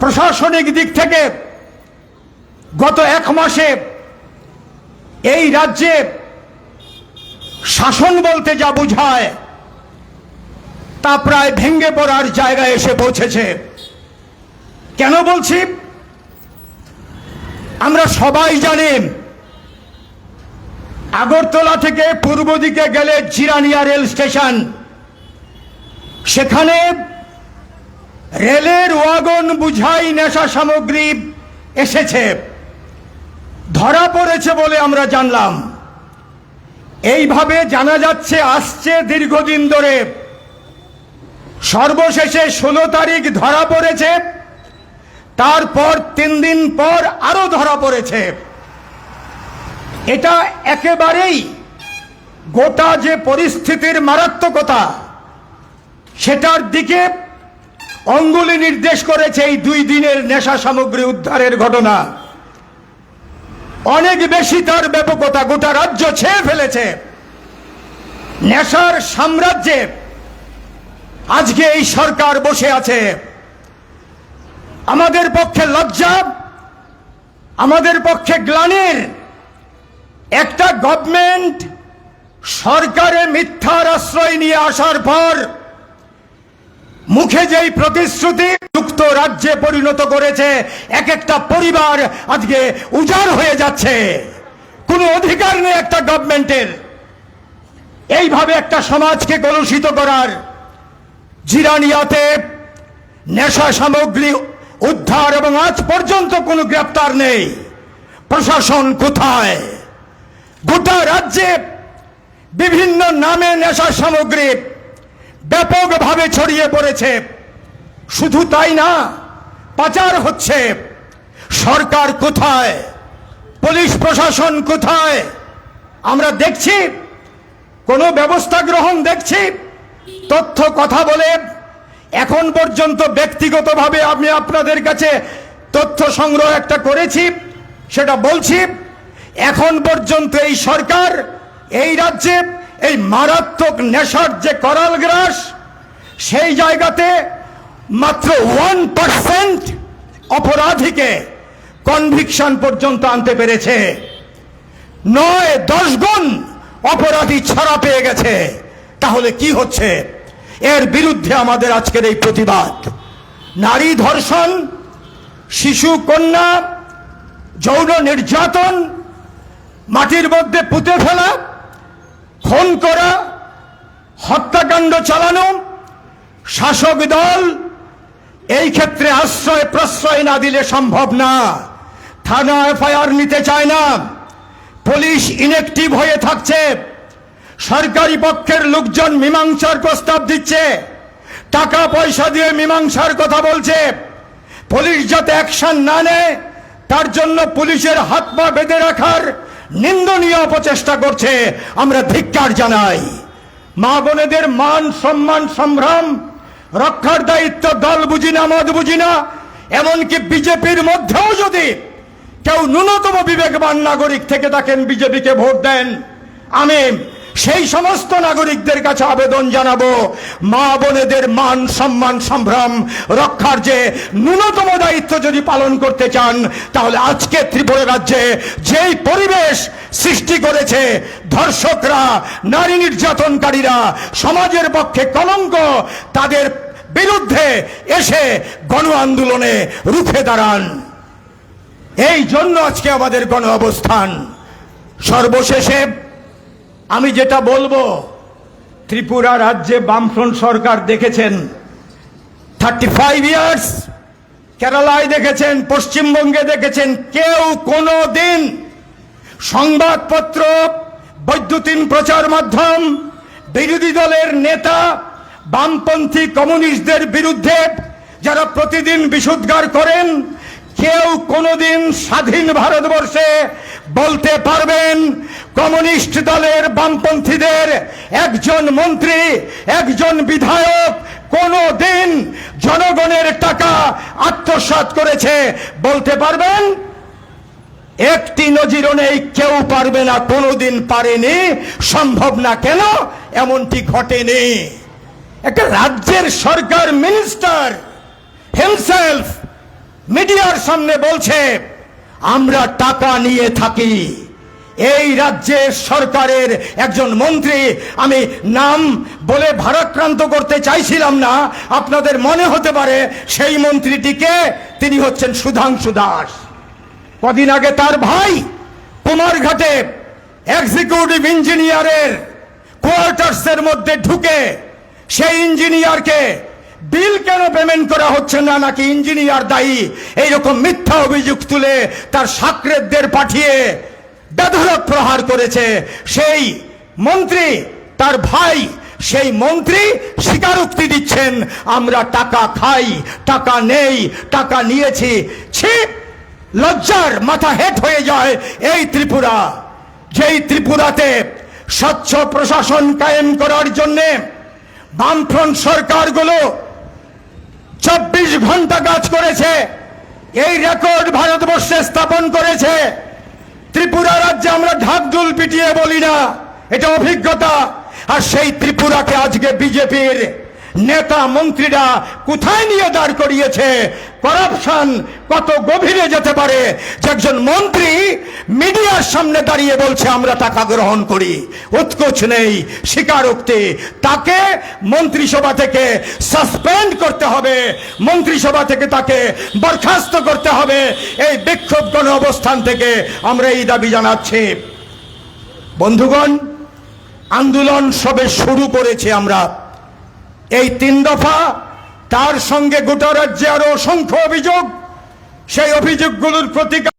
প্রশাসনিক দিক থেকে গত এক মাসে এই রাজ্যে শাসন বলতে যা বোঝায়, তা প্রায় ভেঙ্গে পড়ার জায়গায় এসে পৌঁছেছে। কেন বলছি? আমরা সবাই জানি আগরতলা থেকে পূর্ব দিকে গেলে জিরানিয়া রেল স্টেশন। সেখানে রেলের ওয়াগন বুঝাই নেশা সামগ্রী এসেছে। ধরা পড়েছে বলে আমরা জানলাম। এইভাবে জানা যাচ্ছে, আসছে দীর্ঘদিন ধরে। সর্বশেষে ষোলো তারিখ ধরা পড়েছে, তারপর তিন দিন পর আরও ধরা পড়েছে। এটা একেবারেই গোটা যে পরিস্থিতির মারাত্মকতা, সেটার দিকে অঙ্গুলি নির্দেশ করেছে এই দুই দিনের নেশা সামগ্রী উদ্ধারের ঘটনা। অনেক বেশি তার ব্যাপকতা গোটা রাজ্য ছেয়ে ফেলেছে। নেশার সাম্রাজ্যে আজকে এই সরকার বসে আছে। আমাদের পক্ষে লজ্জা, আমাদের পক্ষে গ্লানির। একটা গভর্নমেন্ট সরকারে মিথ্যার আশ্রয় নিয়ে আসার পর মুখে যেই প্রতিশ্রুতি যুক্ত রাজ্যে পরিণত করেছে এক একটা পরিবার আজকে উজাড় হয়ে যাচ্ছে। কোনো অধিকার নেই একটা গভর্নমেন্টের এইভাবে একটা সমাজকে কলুষিত করার জিরানিয়াতে নেশা সামগ্রী উদ্ধার এবং আজ পর্যন্ত কোনো গ্রেপ্তার নেই। প্রশাসন কোথায়? গোটা রাজ্যে বিভিন্ন নামে নেশা সামগ্রী ব্যাপকভাবে ছড়িয়ে পড়েছে। শুধু তাই না, পাচার হচ্ছে। সরকার কোথায়? পুলিশ প্রশাসন কোথায়? আমরা দেখছি, কোনো ব্যবস্থা গ্রহণ দেখছি। তথ্য কথা বলে এখন পর্যন্ত ব্যক্তিগতভাবে আমি আপনাদের কাছে তথ্য সংগ্রহ একটা করেছি, সেটা বলছি। এখন পর্যন্ত এই সরকার, এই রাজ্যে এই মারাত্মক নেশার যে করাল গ্রাস, সেই জায়গাতে মাত্র ওয়ান পার্সেন্ট অপরাধীকে কনভিকশন পর্যন্ত আনতে পেরেছে। নয়, দশ গুণ অপরাধী ছাড়া পেয়ে গেছে। তাহলে কি হচ্ছে? এর বিরুদ্ধে আমাদের আজকের এই প্রতিবাদ। নারী ধর্ষণ, শিশু কন্যা, যৌন নির্যাতন, মাটির মধ্যে পুঁতে ফেলা খুন করা, হত্যাকাণ্ড চালানো, শাসক দল এই ক্ষেত্রে আশ্রয় প্রশ্রয় না দিলে সম্ভব না। থানা এফআইআর নিতে চায় না। পুলিশ ইনেকটিভ হয়ে থাকছে। সরকারি পক্ষের লোকজন মীমাংসার প্রস্তাব দিচ্ছে। টাকা পয়সা দিয়ে মীমাংসার কথা বলছে। পুলিশ যাতে অ্যাকশন না নেয়, তার জন্য পুলিশের হাত পা বেঁধে রাখার নিন্দনীয় অপচেষ্টা করছে, আমরা ধিক্কার জানাই। মা বোনেদের মান, সম্মান, সম্ভ্রম, রক্ষার দায়িত্ব দল বুঝি না, মত বুঝি না, এমনকি বিজেপির মধ্যেও যদি কেউ ন্যূনতম বিবেকবান নাগরিক থেকে থাকেন, বিজেপিকে ভোট দেন, আমি সেই সমস্ত নাগরিকদের কাছে আবেদন জানাব। মা বোনেদের মান, সম্মান, সম্ভ্রম রক্ষার যে ন্যূনতম দায়িত্ব যদি পালন করতে চান, তাহলে আজকে ত্রিপুরা রাজ্যে যেই পরিবেশ সৃষ্টি করেছে, ধর্ষকরা, নারী নির্যাতনকারীরা, সমাজের পক্ষে কলঙ্ক, তাদের বিরুদ্ধে এসে গণ আন্দোলনে রুখে দাঁড়ান। এই জন্য আজকে আমাদের গণ অবস্থান। সর্বশেষে আমি যেটা বলব, ত্রিপুরা রাজ্যে বামফ্রন্ট সরকার দেখেছেন। থার্টি ফাইভ ইয়ার্স কেরালায় দেখেছেন, পশ্চিমবঙ্গে দেখেছেন, কেউ কোনো দিন সংবাদপত্র, বৈদ্যুতিন প্রচার মাধ্যম, বিরোধী দলের নেতা, বামপন্থী কমিউনিস্টদের বিরুদ্ধে যারা প্রতিদিন বিশুদ্ধার করেন কেউ কোনোদিন স্বাধীন ভারতবর্ষে বলতে পারবেন, কমিউনিস্ট দলের বামপন্থীদের একজন মন্ত্রী, একজন বিধায়ক কোনো দিন জনগণের টাকা আত্মসাৎ করেছে বলতে পারবেন? একটি নজিরও নেই, কেউ পারবে না, কোনোদিন পারেনি, সম্ভব না কেন? এমনটি ঘটেনি। একটা রাজ্যের সরকার, মিনিস্টার হিমসেলফ মিডিয়ার সামনে বলছে, আমরা টাকা নিয়ে থাকি। এই রাজ্যের সরকারের একজন মন্ত্রী, আমি নাম বলে ভারাক্রান্ত করতে চাইছিলাম না, আপনাদের মনে হতে পারে সেই মন্ত্রীটিকে তিনি হচ্ছেন সুধাংশু দাস। কদিন আগে তার ভাই কুমারঘাটে এক্সিকিউটিভ ইঞ্জিনিয়ারের কোয়ার্টার্সের মধ্যে ঢুকে সেই ইঞ্জিনিয়ারকে বিল কেন পেমেন্ট করা হচ্ছে না? নাকি ইঞ্জিনিয়ার দায়ী? এইরকম মিথ্যা অভিযোগ তুলে তার সাকরেতদের পাঠিয়ে বেধরক প্রহার করেছে। সেই মন্ত্রী, তার ভাই, সেই মন্ত্রী স্বীকারোক্তি দিচ্ছেন, আমরা টাকা খাই, টাকা নেই, টাকা নিয়েছি। ছি, লজ্জার মাথা হেট হয়ে যায় এই ত্রিপুরা। যেই ত্রিপুরাতে স্বচ্ছ প্রশাসন কায়েম করার জন্যে বামফ্রন্ট সরকারগুলো ঘণ্টা কাজ করেছে। এই রেকর্ড ভারতবর্ষে স্থাপন করেছে। ত্রিপুরা রাজ্যে আমরা ঢাকঢুল পিটিয়ে বলি না, এটা অভিজ্ঞতা। আর সেই ত্রিপুরাকে আজকে বিজেপির নেতা মন্ত্রীরা কোথায় নিয়ে দাঁড় করিয়েছে? করাপশন কত গভীরে যেতে পারে? যে একজন মন্ত্রী মিডিয়ার সামনে দাঁড়িয়ে বলছে, আমরা টাকা গ্রহণ করি। উৎকোচ নেই, স্বীকারোক্তি। তাকে মন্ত্রিসভা থেকে সাসপেন্ড করতে হবে। মন্ত্রিসভা থেকে তাকে বরখাস্ত করতে হবে। এই বিক্ষোভ গণ অবস্থান থেকে আমরা এই দাবি জানাচ্ছি। বন্ধুগণ, আন্দোলন সবে শুরু করেছি আমরা। এই তিন দফা তার সঙ্গে গোটা রাজ্যে আরও অসংখ্য অভিযোগ সেই অভিযোগগুলোর প্রতিকার